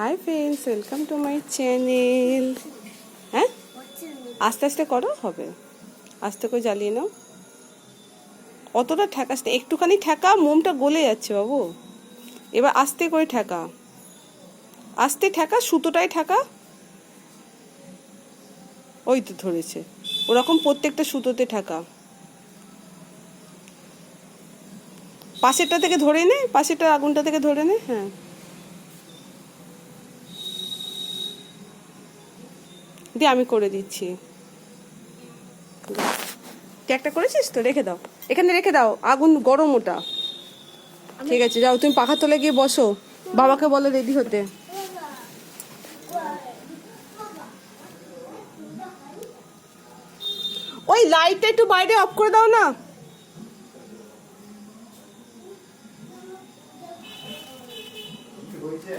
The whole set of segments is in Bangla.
Hi friends welcome to my channel হ্যাঁ আস্তে আস্তে করো, হবে। আস্তে করে জ্বালিয়ে নাও। অতটা ঠেকাস না একটুখানি ঠেকা, মোমটা গলে যাচ্ছে বাবু। এবার আস্তে করে ঠেকা। আস্তে ঠেকা, সুতোটাই ঠেকা। ওই তো ধরেছে। ওরকম প্রত্যেকটা সুতোতে ঠেকা। পাশেরটা থেকে ধরে নে, পাশেরটা আগুনটা থেকে ধরে নে হ্যাঁ। দি আমি করে দিচ্ছি। একটা করেছিস তো? রেখে দাও। এখানে রেখে দাও। আগুন গরম ওটা। ঠিক আছে, যাও, তুমি পাখা তলে গিয়ে বসো। বাবাকে বলো রেডি হতে। ওই লাইটটা একটু বাইরে অফ করে দাও না। এ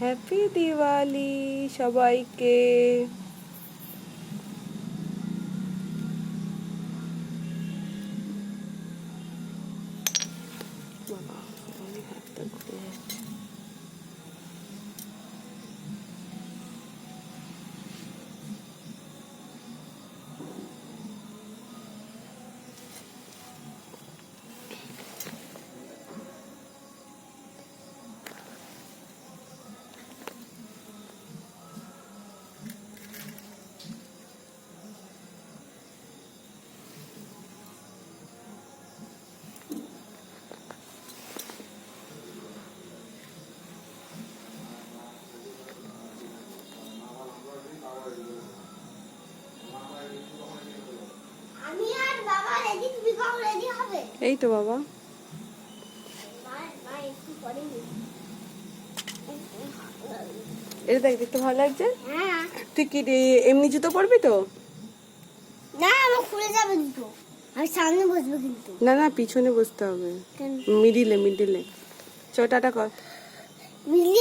হ্যাপি দিওয়ালি সবাইকে এই তো বাবা। এটা দেখ দেখতে ভালো লাগছে? হ্যাঁ। তুই কি এমনি জুতো পরবি তো? না আমার খুলে যাবে দুটো আমি সামনে বসবো কিন্তু। না না পিছনে বসতে হবে। মিডিলে মিডিলে। চ টাটা কর। মিলিয়ে